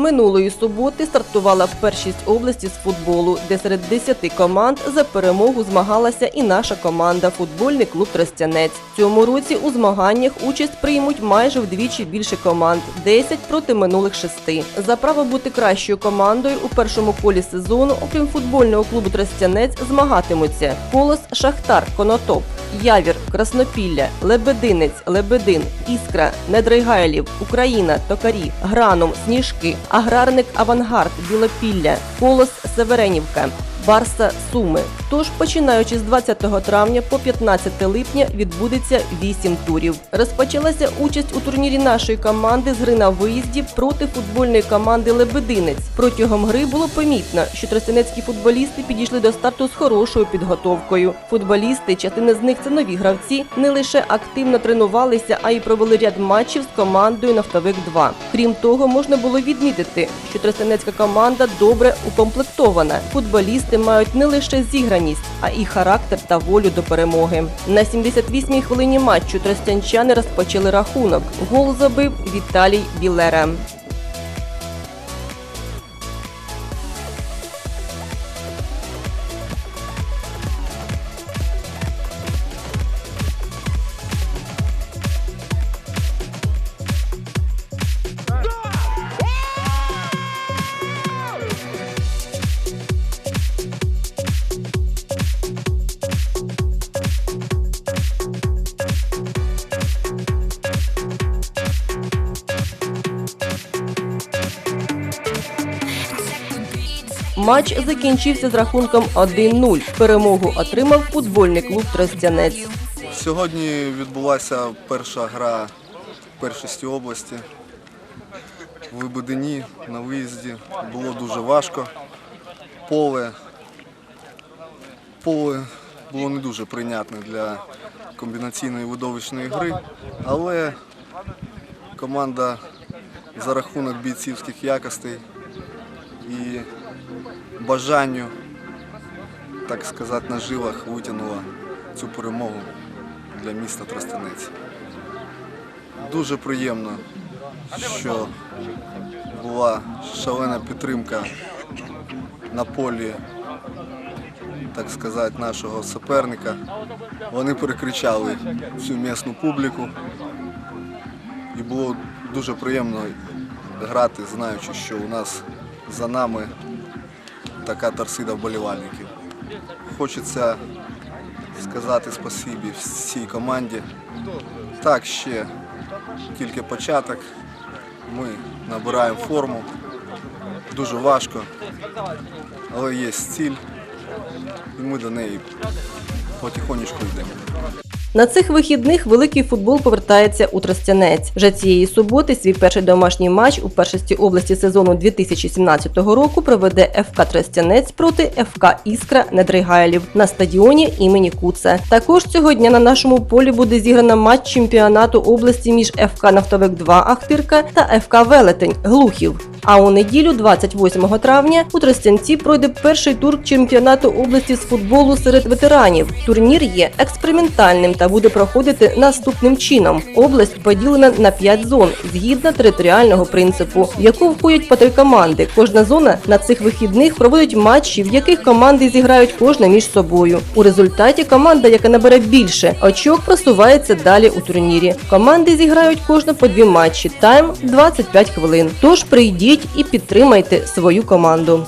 Минулої суботи стартувала першість області з футболу, де серед 10 команд за перемогу змагалася і наша команда футбольний клуб Тростянець. Цьому році у змаганнях участь приймуть майже вдвічі більше команд 10 проти минулих шести. За право бути кращою командою у першому колі сезону, окрім футбольного клубу Тростянець, змагатимуться Колос Шахтар Конотоп. Явір, Краснопілля, Лебединець, Лебедин, Іскра, Недригайлів, Україна, Токарі, Граном, Сніжки, Аграрник Авангард, Білопілля, Колос Северенівка. Барса Суми. Тож, починаючи з 20 травня по 15 липня, відбудеться 8 турів. Розпочалася участь у турнірі нашої команди з гри на виїзді проти футбольної команди Лебединець. Протягом гри було помітно, що тростянецькі футболісти підійшли до старту з хорошою підготовкою. Футболісти, частина з них це нові гравці, не лише активно тренувалися, а й провели ряд матчів з командою Нафтовик 2 Крім того, можна було відмітити, що тростянецька команда добре укомплектована. Футболісти мають не лише зіграність, а і характер та волю до перемоги. На 78-й хвилині матчу тростянчани розпочали рахунок. Гол забив Віталій Білера. Матч закінчився з рахунком 1-0. Перемогу отримав футбольний клуб Тростянець. Сьогодні відбулася перша гра першості області. В Лебедині на виїзді було дуже важко. Поле, поле було не дуже прийнятне для комбінаційної видовищної гри, але команда за рахунок бійцівських якостей і бажанню, так сказати, на жилах витягнула цю перемогу для міста Тростянець. Дуже приємно, що була шалена підтримка на полі, так сказати, нашого суперника. Вони перекричали всю місну публіку. І було дуже приємно грати, знаючи, що у нас за нами така торсида вболівальників. Хочеться сказати спасибі всій команді. Так, ще тільки початок. Ми набираємо форму. Дуже важко, але є ціль, і ми до неї потихонечку йдемо. На цих вихідних великий футбол повертається у Тростянець. Вже цієї суботи свій перший домашній матч у першості області сезону 2017 року проведе ФК Тростянець проти ФК Іскра Недригайлів на стадіоні імені Куца. Також цього дня на нашому полі буде зіграно матч чемпіонату області між ФК Нафтовик 2 Ахтирка та ФК Велетень Глухів. А у неділю, 28 травня, у Тростянці пройде перший тур чемпіонату області з футболу серед ветеранів. Турнір є експериментальним та буде проходити наступним чином. Область поділена на 5 зон згідно територіального принципу, в яку входять по три команди. Кожна зона на цих вихідних проводить матчі, в яких команди зіграють кожна між собою. У результаті команда, яка набере більше очок, просувається далі у турнірі. Команди зіграють кожна по дві матчі. Тайм 25 хвилин. Тож прийдіть і підтримайте свою команду.